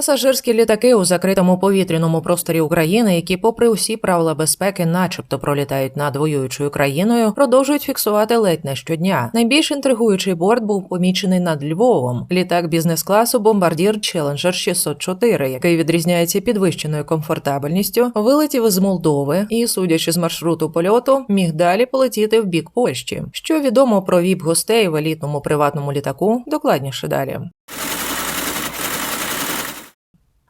Пасажирські літаки у закритому повітряному просторі України, які, попри усі правила безпеки, начебто пролітають над воюючою країною, продовжують фіксувати ледь не щодня. Найбільш інтригуючий борт був помічений над Львовом. Літак бізнес-класу бомбардір Challenger 604, який відрізняється підвищеною комфортабельністю, вилетів із Молдови і, судячи з маршруту польоту, міг далі полетіти в бік Польщі. Що відомо про віп гостей в елітному приватному літаку, докладніше далі.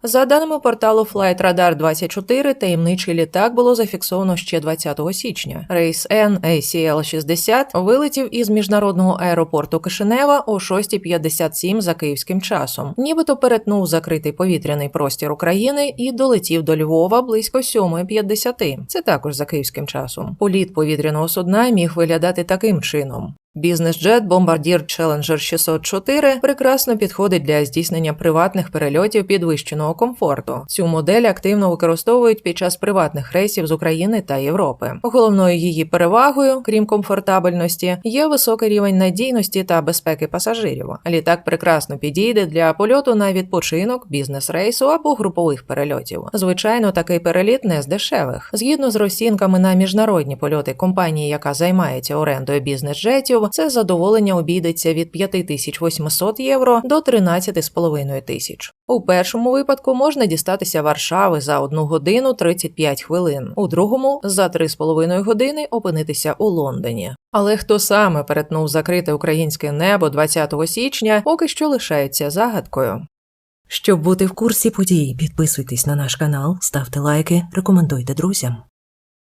За даними порталу Flightradar 24, таємничий літак було зафіксовано ще 20 січня. Рейс N ACL 60 вилетів із міжнародного аеропорту Кишинева о 6.57 за київським часом. Нібито перетнув закритий повітряний простір України і долетів до Львова близько 7.50. Це також за київським часом. Політ повітряного судна міг виглядати таким чином. Бізнес-джет бомбардір Challenger 604 прекрасно підходить для здійснення приватних перельотів підвищеного комфорту. Цю модель активно використовують під час приватних рейсів з України та Європи. Головною її перевагою, крім комфортабельності, є високий рівень надійності та безпеки пасажирів. Літак прекрасно підійде для польоту на відпочинок, бізнес-рейсу або групових перельотів. Звичайно, такий переліт не з дешевих. Згідно з розцінками на міжнародні польоти компанії, яка займається орендою бізнес-джетів, це задоволення обійдеться від 5800 євро до 13,5 тисяч. У першому випадку можна дістатися Варшави за 1 годину 35 хвилин, у другому за 3,5 години опинитися у Лондоні. Але хто саме перетнув закрите українське небо 20 січня, поки що лишається загадкою. Щоб бути в курсі подій, підписуйтесь на наш канал, ставте лайки, рекомендуйте друзям.